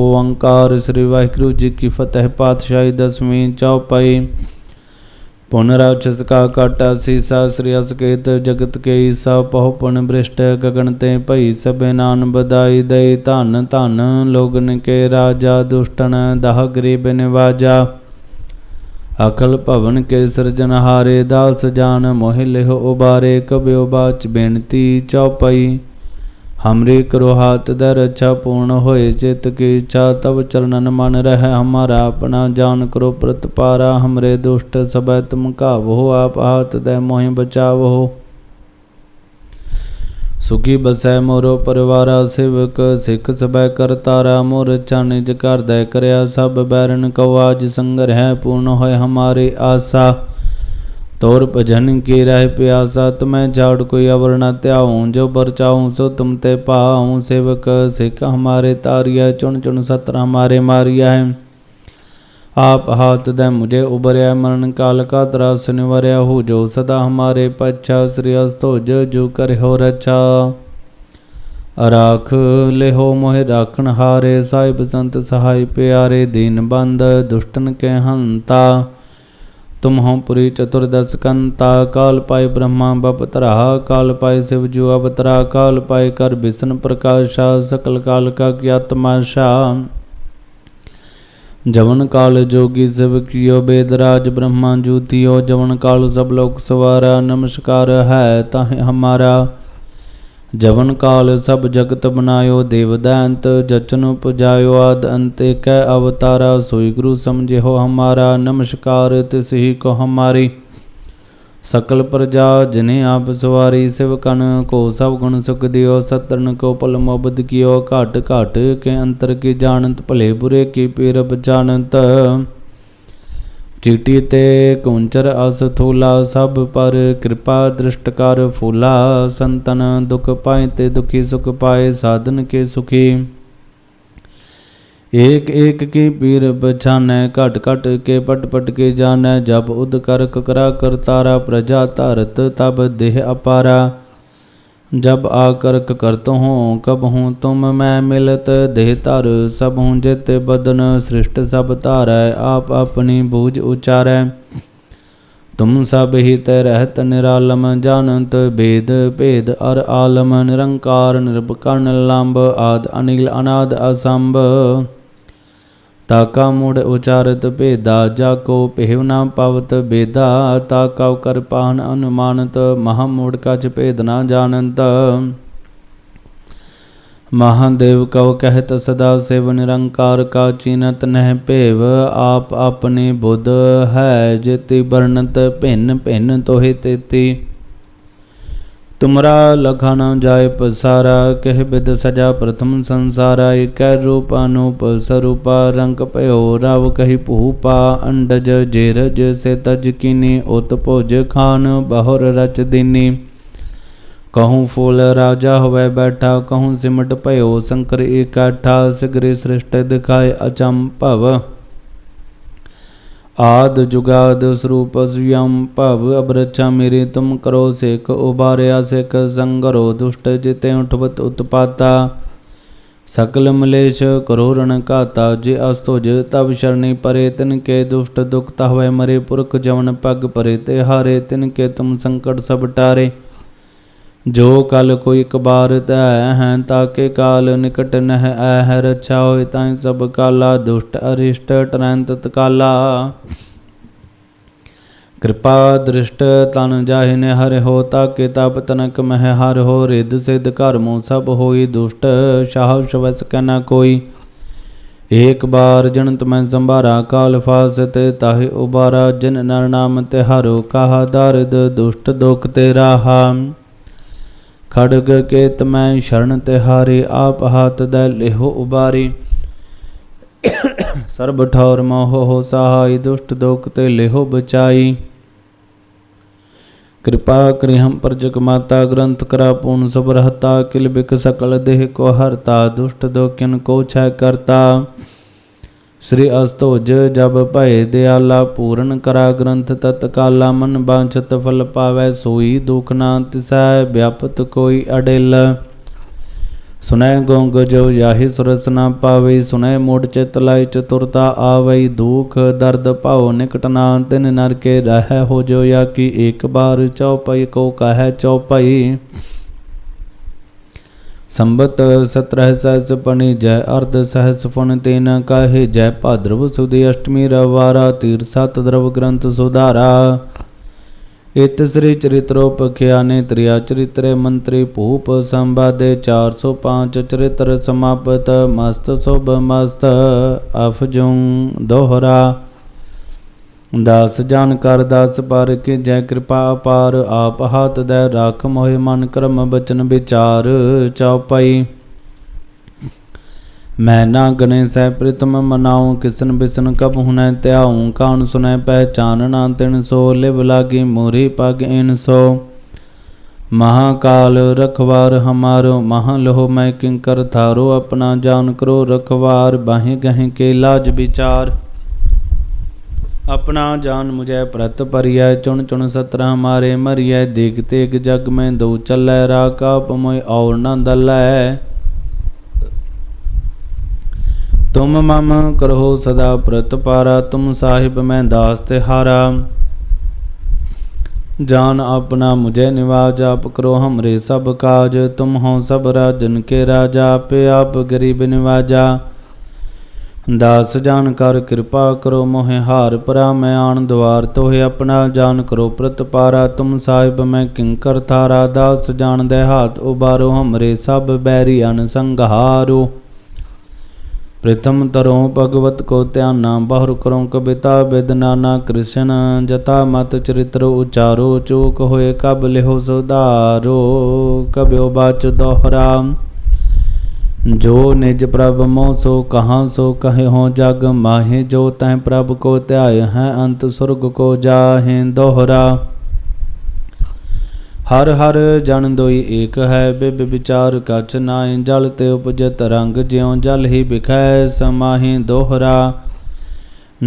ਓੰਕਾਰ ਸ੍ਰੀ ਵਾਹਿਗੁਰੂ ਜੀ ਕੀ ਫਤਿਹ। ਪਾਤਸ਼ਾਹੀ ਦਸਵੀਂ ਚੌਪਈ। ਪੁਨਰਾਚਸ ਕਾ ਕਾਟਾ ਸੀਸਾ ਸ੍ਰੀ ਅਸਕੇਤ ਜਗਤ ਕੇ ਈਸਾ ਬਹੁ ਬ੍ਰਿਸ਼ਟ ਗਗਨ ਤੇ ਭਈ ਸਭੇ ਨਾਨ ਬਦਾਈ ਦਈ ਧਨ ਧਨ ਲੋਗਨ ਕੇ ਰਾਜਾ ਦੁਸ਼ਟਨ ਦਹ ਗਰੀਬ ਨਿਵਾਜਾ। ਅਕਲ ਭਵਨ ਕੇ ਸਿਰਜਨਹਾਰੇ ਦਾਸ ਜਾਨ ਮੋਹਿ ਲਿਹ ਉਬਾਰੇ ਕਬਿਓ ਬਾਚ ਬੇਨਤੀ ਚੌਪਈ। हमरी करो हाथ दर रक्षा पूर्ण होए चित की इच्छा तब चरणन मन रह हमारा अपना जान करो प्रतपारा हमरे दुष्ट सब तुम कावो आप हाथ दे मोहि बचावो ਸੁਖੀ ਬਸੈ ਮੋਰੋ ਪਰਿਵਾਰਾ ਸੇਵਕ ਸਿੱਖ ਸਬੈ ਕਰਤਾਰਾ ਮੋਰ ਚਾਨਿਜ ਕਰ ਦੈ ਕਰਿਆ ਸਭ ਬੈਰਨ ਕਉ ਆਜ ਸੰਗਰ ਹੈ ਪੂਰਨ ਹੋਏ ਹਮਾਰੀ ਆਸਾ तोर भजन की रह प्यासा तुम्हें झाड़ कोई अवर न त्याऊं जो बरचाऊं सो तुम ते पाऊं सेवक सिख हमारे तारिया चुन चुन सत्र हमारे मारिया है आप हाथ दे मुझे उबरया मरण काल का त्रास निवरया हो जो सदा हमारे पच्छा श्री अस्तोज जो कर हो रक्षा राख ले हो मोहे राखण हारे साहिब संत सहाय प्यारे दीन बंद दुष्टन के हंता तुम हो पुरी चतुर्दश कंता काल पाए ब्रह्मा बपतरा काल पाए शिव जु अवतरा काल पाए कर विष्णु प्रकाशा सकल काल का किया तमाशा जवन काल जोगी शिव कियो वेदराज ब्रह्मा जूतियो जवन काल सब लोक सवारा नमस्कार है ताहे हमारा ਜਵਨ ਕਾਲ ਸਭ ਜਗਤ ਬਨਾਇਓ ਦੇਵਦਾੰਤ ਜਚਨ ਉਪਜਾਇਓ, ਆਦ ਅੰਤੇ ਕੈ ਅਵਤਾਰਾ, ਸੋਈ ਗੁਰੂ ਸਮਝਿਓ ਹਮਾਰਾ, ਨਮਸਕਾਰ ਤਿਸਹੀ ਕੋ ਹਮਾਰੀ। ਸਕਲ ਪ੍ਰਜਾ ਜਿਨੇ ਆਪ ਸਵਾਰੀ, ਸਿਵ ਕਨ ਕੋ ਸਭ ਗੁਣ ਸੁਖ ਦਿਓ ਸਤਰਨ ਕੋ ਪਲ ਮੁਬਦ ਕੀਓ, ਘਟ ਘਟ ਕੇ ਅੰਤਰ ਕੀ ਜਾਣਤ, ਭਲੇ ਬੁਰੇ ਕੀ ਪੀਰ ਬਚਾਨਤ चीटी ते कुंचर असथूला सब पर कृपा दृष्ट कर फूला। संतन दुख पाए ते दुखी, सुख पाए साधन के सुखी। एक एक की पीर पछाने, घट घट के पट पट के जाने। जब उद कर ककरा कर तारा, प्रजा तारत तब देह अपारा। जब आकर करत हूँ कब हूँ तुम मैं मिलत देह तर सब हूँ जित बदन सृष्ट सब तारै आप अपनी बूझ उचारै तुम सब हित रहत निरालम जानत भेद भेद अर आलम निरंकार निर्भकर्ण लंब आद अनिल अनाद असंभ ਤਾਕਾ ਮੁੜ ਉਚਾਰਤ ਭੇਦਾ, ਜਾ ਕੋ ਪਹਿਵ ਨਾ ਪਵਤ ਬੇਦਾ ਤਾਕਾ ਕਰ ਪਾਨ ਅਨੁਮਾਨਤ, ਮਹਾ ਮੂੜ ਕਛ ਭੇਦ ਨਾ ਜਾਣੰਤ। ਮਹਾਦੇਵ ਕਉ ਕਹਿਤ ਸਦਾ ਸੇਵ ਨਿਰੰਕਾਰ ਕਾ ਚੀਨਤ ਨਹਿ ਭੇਵ, ਆਪ ਆਪਣੀ ਬੁੱਧ ਹੈ, ਜਿਤੀ ਵਰਣਤ ਭਿੰਨ ਭਿੰਨ ਤੋਹਿ ਤੇਤੀ। ਤੁਮਰਾ ਲਖਾ ਨ ਜਾਏ ਪਸਾਰਾ, ਕਹਿ ਬਿਦ ਸਜਾ ਪ੍ਰਥਮ ਸੰਸਾਰਾ, ਇਕੈ ਰੂਪ ਅਨੂਪ ਸਰੂਪਾ, ਰੰਗ ਭਇਓ ਰਵ ਕਹੀ ਭੂਪਾ, ਅੰਡਜ ਜੇਰਜ ਸੇ ਤਜ ਕੀਨੀ, ਉਤ ਭੋਜ ਖਾਨ ਬਹੁਰ ਰਚ ਦੀਨੀ। ਕਹੂੰ ਫੂਲ ਰਾਜਾ ਹੋਵੇ ਬੈਠਾ, ਕਹੂੰ ਸਿਮਟ ਭਇਓ, ਸ਼ੰਕਰ ਇਕਾਠਾ ਸਿਗਰੇ ਸ੍ਰਿਸ਼ਟ ਦਿਖਾਏ ਆਦ ਜੁਗਾਦ ਸਰੂਪ ਸੁਯਮ ਭਵ ਅਬਰਛਾ ਮੇਰੀ ਤੁਮ ਕਰੋ ਸਿਖ ਉਬਾਰਿਆ ਸਿਖ ਸੰਗਰੋ ਦੁਸ਼ਟ ਜਿਤੇ ਉਠਵਤ ਉਤਪਾਤਾ। ਸਕਲ ਮਲੇਸ਼ ਕਰੋ ਰਣ ਘਾਤਾ, ਜੇ ਅਸਤੁਜ ਤਬ ਸ਼ਰਣੀ ਪਰੇ, ਤਿਨ ਕੇ ਦੁਸ਼ਟ ਦੁਖ ਤਹਵੇ ਮਰੇ ਪੁਰਖ ਜਵਨ ਪਗ ਪਰੇ, ਤੇ ਹਾਰੇ ਤਿਨ ਕੇ ਤੁਮ ਸੰਕਟ ਸਭ ਟਾਰੇ। ਜੋ ਕਲ ਕੋਈ ਕਬਾਰ ਤੈ ਹੈ ਤਾਕੇ ਕਾਲ ਨਿਕਟ ਨਹਿ ਐ ਰਛਾ ਹੋਇ ਤਾਈ ਸਭ ਕਾਲਾ, ਦੁਸ਼ਟ ਅਰਿਸ਼ਟ ਟਰੰਤ ਤਕਾਲਾ। ਕਿਰਪਾ ਦ੍ਰਿਸ਼ਟ ਤਨ ਜਾਹਿ ਨੇ ਹਰਿ ਹੋ ਤਾਕੇ ਤਪ ਤਨਕ ਮਹਿ ਹਰ ਹੋ ਰਿਦ ਸਿਧ ਘਰ ਕਰਮੁ ਸਭ ਹੋਈ, ਦੁਸ਼ਟ ਸ਼ਾਹ ਸ਼ਵਸ ਕਨਾ ਕੋਈ। ਏਕ ਬਾਰ ਜਨਤ ਮੈਂ ਸੰਭਾਰਾ, ਕਾਲ ਫਾਸਤ ਤਾਹਿ ਉਬਾਰਾ, ਜਿਨ ਨਰ ਨਾਮ ਤੇ ਹਰੋ ਕਹਾ ਦਰਦ ਦੁਸ਼ਟ ਦੁਖ ਤੇ ਰਾਹਾ ਖੜਗ ਕੇਤ ਮੈਂ ਸ਼ਰਨ ਤਿਹਾਰੀ ਆਪ ਹਾਥ ਦੇ ਲਿਹੋ ਉਬਾਰੀ। ਸਰਬ ਠੌਰ ਮੋਹ ਹੋ ਸਹਾਈ, ਦੁਸ਼ਟ ਦੁਖ ਤੇ ਲਿਹੋ ਬਚਾਈ। ਕਿਰਪਾ ਕਰਿ ਹਮ ਪਰ ਜਗ ਮਾਤਾ, ਗ੍ਰੰਥ ਕਰਾ ਪੂਨ ਸਭ ਰਹਤਾ, ਕਿਲ ਬਿਕ ਸਕਲ ਦੇਹ ਕੋ ਹਰਤਾ, ਦੁਸ਼ਟ ਦੋਕਿਨ ਕੋ ਛੈ ਕਰਤਾ। ਸ੍ਰੀ ਅਸਤੋਜ ਜਬ ਭਏ ਦਿਆਲਾ ਪੂਰਨ ਕਰਾ ਗ੍ਰੰਥ ਤਤਕਾਲਾ, ਮਨ ਬਾਂਛਤ ਫਲ ਪਾਵੈ, ਸੋਈ ਦੁਖ ਨਾ ਤਿਸੈ ਵਿਆਪਤ ਕੋਈ ਅੜਿਲ ਸੁਨੈ ਗੋਂਗ ਜੋ ਯਾਹੀ ਸੁਰਸ ਨਾ ਪਾਵੇ ਸੁਨੈ ਮੋੜ ਚਿਤ ਲਾਇ ਚਤੁਰਤਾ ਆਵਈ, ਦੁਖ ਦਰਦ ਭਾਉ ਨਿਕਟ ਨਾ, ਤਿਨ ਨਰ ਕੇ ਰਹਿ ਹੋ ਜੋ ਯਾ ਕੀ ਇੱਕ ਬਾਰ ਚਉਪਈ ਕੋ ਕਹੈ ਚਉਪਈ ਸੰਬਤ ਸਤਰਹ ਸਹਸ ਪਣੀ, ਜੈ ਅਰਧ ਸਹਸ ਫੁਨ ਤੇਨ ਕਾਹੇ, ਜੈ ਭਾਦਰਵ ਸੁਦੀ ਅਸ਼ਟਮੀ ਰਵਾਰਾ ਤੀਰ ਸਤ ਦਰਵ ਗ੍ਰੰਥ ਸੁਧਾਰਾ। ਇਤ ਸ੍ਰੀ ਚਰਿਤ੍ਰੋ ਪਖਿਆਨੇ ਤ੍ਰਿਆ ਚਰਿਤਰੇ ਮੰਤਰੀ ਭੂਪ ਸੰਵਾਦੇ 405 ਚਰਿਤ੍ਰ ਸਮਾਪਤ, ਮਸਤ ਸੁਭ ਮਸਤ ਅਫਜੁੰ ਦੋਹਰਾ। ਦਾਸ ਜਾਨ ਕਰ ਦਾਸ ਪਰ ਕੀ ਜੈ ਕਿਰਪਾ ਅਪਾਰ ਆਪ ਹਾਥ ਦੇ ਰਾਖ ਮੋਹਿ ਮਨ ਕਰਮ ਬਚਨ ਵਿਚਾਰ ਚਉਪਈ ਮੈਂ ਨਾ ਗਨੇ ਸਹਿ ਪ੍ਰਿਤਮ ਮਨਾਉ, ਕਿਸਨ ਬਿਸਨ ਕਬ ਹੁਨੈ ਧਿਆਉ, ਕਾਣ ਸੁਨੈ ਪਹਿਚਾਨ ਨਾ ਤਿਨ ਸੋ, ਲਿਵ ਲਾਗੀ ਮੋਰੀ ਪਗ ਇਨ ਸੋ। ਮਹਾਕਾਲ ਰਖਵਾਰ ਹਮਾਰੋ ਮਹਾ ਲੋ ਮੈਂ ਕਿੰਕਰ ਥਾਰੋ, ਆਪਣਾ ਜਾਨ ਕਰੋ ਰਖਵਾਰ, ਬਾਹੇ ਗਹਿ ਕੇ ਲਾਜ ਵਿਚਾਰ। ਆਪਣਾ ਜਾਨ ਮੁਝੈ ਪ੍ਰਤ ਪਰਿਐ ਚੁਣ ਚੁਣ ਸਤਰਾ ਮਾਰੇ ਮਰਿਐ ਦੇਖਤੇ ਇਕ ਜਗ ਮੈਂ ਦਉ ਚੱਲੈ ਰਾਕਾ ਪਮੋਇ ਔਰ ਨਾ ਦਲੈ। ਤੁਮ ਮਮ ਕਰੋ ਸਦਾ ਪ੍ਰਤਪਾਰਾ ਤੁਮ ਸਾਹਿਬ ਮੈਂ ਦਾਸ ਤਿਹਾਰਾ ਜਾਨ ਆਪਣਾ ਮੁਝੇ ਨਿਵਾਜ, ਆਪ ਕਰੋ ਹਮਰੇ ਸਭ ਕਾਜ, ਤੁਮ ਹੋ ਸਭ ਰਾਜਨ ਕੇ ਰਾਜਾ, ਆਪੇ ਆਪ ਗਰੀਬ ਨਿਵਾਜਾ। ਦਾਸ ਜਾਨ ਕਰ ਕਿਰਪਾ ਕਰੋ ਮੋਹਿ ਹਾਰ ਪਰਾ, ਮੈਂ ਆਣ ਦਵਾਰ ਤੋਹਿ ਆਪਣਾ, ਜਾਨ ਕਰੋ ਪ੍ਰਤਪਾਰਾ ਤੁਮ ਸਾਹਿਬ ਮੈਂ ਕਿੰਕਰ ਥਾਰਾ, ਦਾਸ ਜਾਣ ਦੇ ਹਾਥ ਉਬਾਰੋ, ਹਮਰੇ ਸਭ ਬੈਰੀ ਅਨ ਸੰਘਾਰੋ ਪ੍ਰਥਮ ਤਰੋ ਭਗਵਤ ਕੋ ਧਿਆਨਾ, ਬਹੁਰ ਕਰੋ ਕਵਿਤਾ ਬਿਦ ਨਾਨਾ ਕ੍ਰਿਸ਼ਨ, ਜਤਾ ਮਤ ਚਰਿਤ੍ਰ ਉਚਾਰੋ, ਚੂਕ ਹੋਏ ਕਬ ਲਿਹੋ ਸੁਧਾਰੋ ਕਬਿਓ ਬਾਚ ਦੋਹਰਾ। ਜੋ ਨਿਜ ਪ੍ਰਭ ਮੋ ਸੋ ਕਹਾਂ ਸੋ ਕਹੇ ਹੋ ਜਗ ਮਾਹੇ, ਜੋ ਤੈ ਪ੍ਰਭ ਕੋ ਧਿਆਇ ਹੈ, ਅੰਤ ਸੁਰਗ ਕੋ ਜਾਹੇ ਦੋਹਰਾ। ਹਰ ਹਰ ਜਨ ਦੋਈ ਏਕ ਹੈ, ਬਿਬ ਵਿਚਾਰ ਕਛ ਨਾਇ ਜਲ ਤੇ ਉਪਜਤ ਰੰਗ ਜਿਉ ਜਲ ਹੀ ਬਿਖੈ ਸਮਾਹੀ ਦੋਹਰਾ।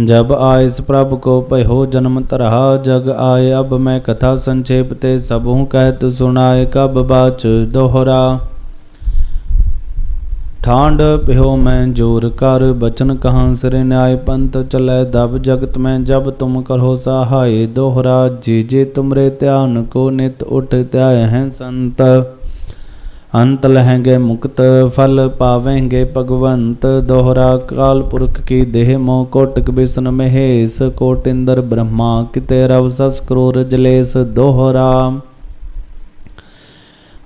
ਜਬ ਆਇਸ ਪ੍ਰਭ ਕੋ ਭਇਓ ਜਨਮ ਤਰਹਾ ਜਗ ਆਏ ਅਬ ਮੈਂ ਕਥਾ ਸੰਖੇਪ ਤੇ ਸਭੂ ਕਹਿਤ ਸੁਣਾਏ, ਕਬ ਬਾਚ ਦੋਹਰਾ। ਠਾਂਡ, ਪਿਓ ਮੈਂ ਜੋਰ ਕਰ, ਬਚਨ ਕਹਾਂ ਸਿਰ ਨਿਆਇ ਪੰਤ ਚਲੇ, ਦਬ ਜਗਤ ਮੈਂ ਜਬ ਤੁਮ ਕਰੋ ਸਹਾਇ ਦੋਹਰਾ ਜੀ, ਜੇ ਤੁਮਰੇ ਧਿਆਨ ਕੋ ਨਿਤ ਉਠ ਧਿਆਇ ਹੈ ਸੰਤ। ਅੰਤ ਲਹਿਗੇ ਮੁਕਤ, ਫਲ ਪਾਵੇਂਗੇ ਭਗਵੰਤ, ਦੋਹਰਾ ਕਾਲ ਪੁਰਖ ਕੀ ਦੇਹ ਮੋ ਕੋਟਕ ਬਿਸਨ ਮਹੇਸ਼, ਕੋਟਿੰਦਰ ਬ੍ਰਹਮਾ, ਕਿਤੇ ਰਵ ਸਸ ਕਰੋਰ ਜਲੇਸ, ਦੋਹਰਾ।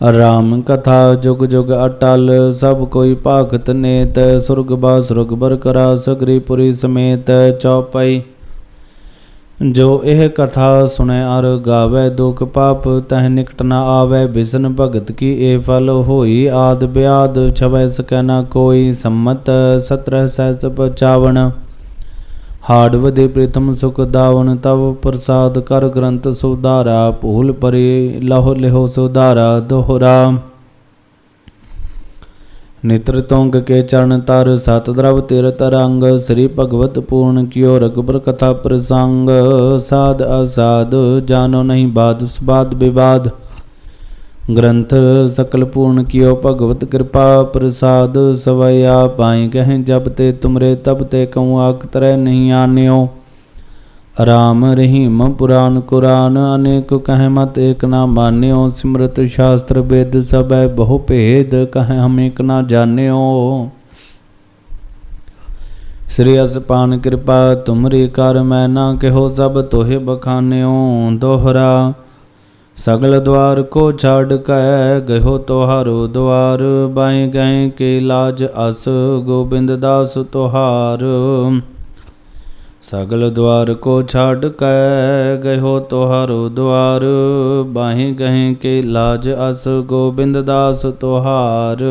ਰਾਮ ਕਥਾ ਜੁਗ ਜੁਗ ਅਟਲ, ਸਭ ਕੋਈ ਭਾਗਤ ਨੇਤ, ਸੁਰਗ ਬਾ ਸੁਰਗ ਬਰ ਸਗਰੀ ਪੁਰੀ ਸਮੇਤ ਚੌਪਈ। ਜੋ ਇਹ ਕਥਾ ਸੁਣੈ ਅਰ ਗਾਵੇ ਦੁਖ ਪਾਪ, ਤਹ ਨਿਕਟ ਨ ਆਵੇ ਬਿਸਨ ਭਗਤ ਕੀ ਇਹ ਫਲ ਹੋਈ ਆਦ ਬਿਆਦ, ਛਵੈ ਸਕੈ ਨ ਕੋਈ ਸੰਮਤ 17 ਸਹਿਸ 55 ਹਾੜਵ ਦੇ ਪ੍ਰਥਮ ਸੁਖ ਦਾਵਨ ਤਵ ਪ੍ਰਸਾਦ ਕਰ ਗ੍ਰੰਥ ਸੁਧਾਰਾ, ਭੂਲ ਪਰੇ ਲਹੁ ਲਿਹੋ ਸੁਧਾਰਾ ਦੋਹਰਾ। ਨਿਤਰ ਤੋਂਗ ਕੇ ਚਰਨ ਤਰ, ਸਤ ਦਰਵ ਤਿਰ ਤਰੰਗ, ਸ੍ਰੀ ਭਗਵਤ ਪੂਰਨ ਕਿਓ ਰਗਬਰ ਕਥਾ ਪ੍ਰਸੰਗ। ਸਾਧ ਅਸਾਧ, ਜਾਨੋ ਨਹੀਂ ਬਾਦ, ਸੁਬਾਦ ਵਿਵਾਦ। ਗ੍ਰੰਥ ਸਕਲ ਪੂਰਨ ਕੀਓ, ਭਗਵਤ ਕਿਰਪਾ ਪ੍ਰਸਾਦ ਸਵਇਆ ਪਾਈ ਕਹੇ ਜਬ ਤੇ ਤੁਮਰੇ ਤਬ ਤੇ ਕਉ, ਆਖ ਤਰੈ ਨਹੀਂ ਆਨਿਓ। ਰਾਮ ਰਹੀਮ ਪੁਰਾਨ ਕੁਰਾਨ, ਅਨੇਕ ਕਹਿ, ਮਤ ਏਕ ਨਾ ਮਾਨਿਓ। ਸਿਮਰਤ ਸ਼ਾਸਤਰ ਵੇਦ ਸਭੈ, ਬਹੁ ਭੇਦ ਕਹਿ, ਹਮ ਏਕ ਨਾ ਜਾਣਿਓ। ਸ੍ਰੀ ਅਸਪਾਨ ਕਿਰਪਾ, ਤੁਮਰੀ ਕਰ ਮੈਂ ਨਾ ਕਿਹੋ ਸਭ ਤੋਹਿ ਬਖਾਨਿਓ। ਦੋਹਰਾ ਸਗਲ ਦਵਾਰ ਕੋ ਛੱਡ ਕੈ ਗਇਓ ਤੁਹਾਰੋ ਦਵਾਰ ਬਾਈ ਗਏ ਕੇ ਲਾਜ ਅਸ ਗੋਬਿੰਦ ਦਾਸ ਤੁਹਾਰ। ਸਗਲ ਦਵਾਰ ਕੋ ਛੱਡ ਕੈ ਗਇਓ ਤੁਹਾਰੋ ਦਵਾਰ ਬਾਹੀ ਗਏ ਕੇ ਲਾਜ ਅਸ ਗੋਬਿੰਦ ਦਾਸ ਤੁਹਾਰ।